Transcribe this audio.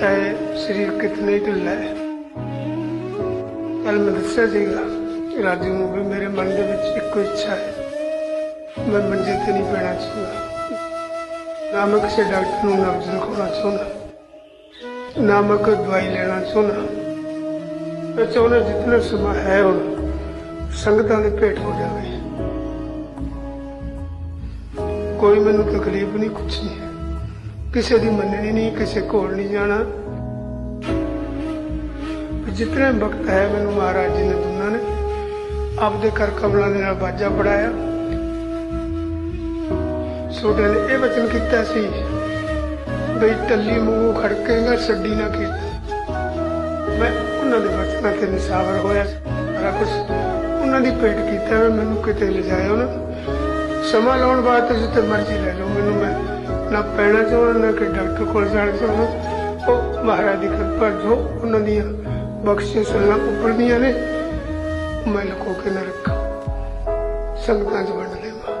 ਚਾਹੇ ਸਰੀਰ ਕਿਤਨੇ ਹੀ ਢਿੱਲਾ ਹੈ। ਕੱਲ ਮੈਂ ਦੱਸਿਆ ਸੀਗਾ ਰਾਜੂ ਨੂੰ ਵੀ ਮੇਰੇ ਮਨ ਦੇ ਵਿੱਚ ਇੱਕੋ ਇੱਛਾ ਹੈ। ਮੈਂ ਮੰਜੇ ਤੇ ਨਹੀਂ ਪੈਣਾ ਚਾਹੁੰਦਾ। ਨਾ ਮੈਂ ਕਿਸੇ ਡਾਕਟਰ ਨੂੰ ਨਬਜ਼ ਰਖਾਉਣਾ ਚਾਹੁੰਦਾ, ਨਾ ਮੈਂ ਕੋਈ ਦਵਾਈ ਲੈਣਾ ਚਾਹੁੰਦਾ। ਮੈਂ ਚਾਹੁੰਦਾ ਜਿਤਨਾ ਸਮਾਂ ਹੈ ਹੁਣ, ਸੰਗਤਾਂ ਦੇ ਭੇਟ ਹੋ ਜਾਵੇ। ਕੋਈ ਮੈਨੂੰ ਤਕਲੀਫ ਨਹੀਂ, ਕੁਛ ਨਹੀਂ। ਕਿਸੇ ਦੀ ਮੰਨਣੀ ਨਹੀਂ, ਕਿਸੇ ਕੋਲ ਨਹੀਂ ਜਾਣਾ। ਵੀ ਜਿਤਨਾ ਵਕਤ ਹੈ ਮੈਨੂੰ ਮਹਾਰਾਜ ਜੀ ਨੇ ਦੋਨਾਂ ਨੇ, ਆਪਦੇ ਕਰ ਕਮਲਾਂ ਦੇ ਨਾਲ ਬਾਜਾ ਪੜਾਇਆ ਛੋਟੇ ਨੇ ਇਹ ਵਚਨ ਕੀਤਾ ਸੀ, ਬਈ ਟੱਲੀ ਮੂੰਹ ਖੜਕੇਗਾ ਛੱਡੀ ਨਾ ਕੀ। ਮੈਂ ਉਹਨਾਂ ਦੇ ਵਚਨਾਂ ਤੇ ਨਿਸਾਵਰ ਹੋਇਆ ਸਾਰਾ ਕੁਝ ਉਹਨਾਂ ਦੀ ਭੇਟ ਕੀਤਾ ਮੈਨੂੰ ਕਿਤੇ ਲਿਜਾਇਆ ਨਾ। ਸਮਾਂ ਲਾਉਣ ਬਾਅਦ ਜਿੱਥੇ ਮਰਜ਼ੀ ਲੈ ਲਓ ਮੈਨੂੰ ਮੈਂ ਨਾ ਪੈਣਾ ਚਾਹੁੰਦਾ, ਨਾ ਕਿ ਡਾਕਟਰ ਕੋਲ ਜਾਣਾ ਚਾਹੁੰਦਾ। ਉਹ ਮਹਾਰਾਜ ਦੀ ਕਿਰਪਾ ਜੋ ਉਹਨਾਂ ਦੀਆਂ ਬਖਸ਼ਿਸ਼ਾਂ ਉੱਪਰਦੀਆਂ ਨੇ ਮੈਂ ਲੁਕੋ ਕੇ ਨਾ ਰੱਖਾਂ। ਸੰਗਤਾਂ 'ਚ ਵੰਡ ਦੇਵਾਂ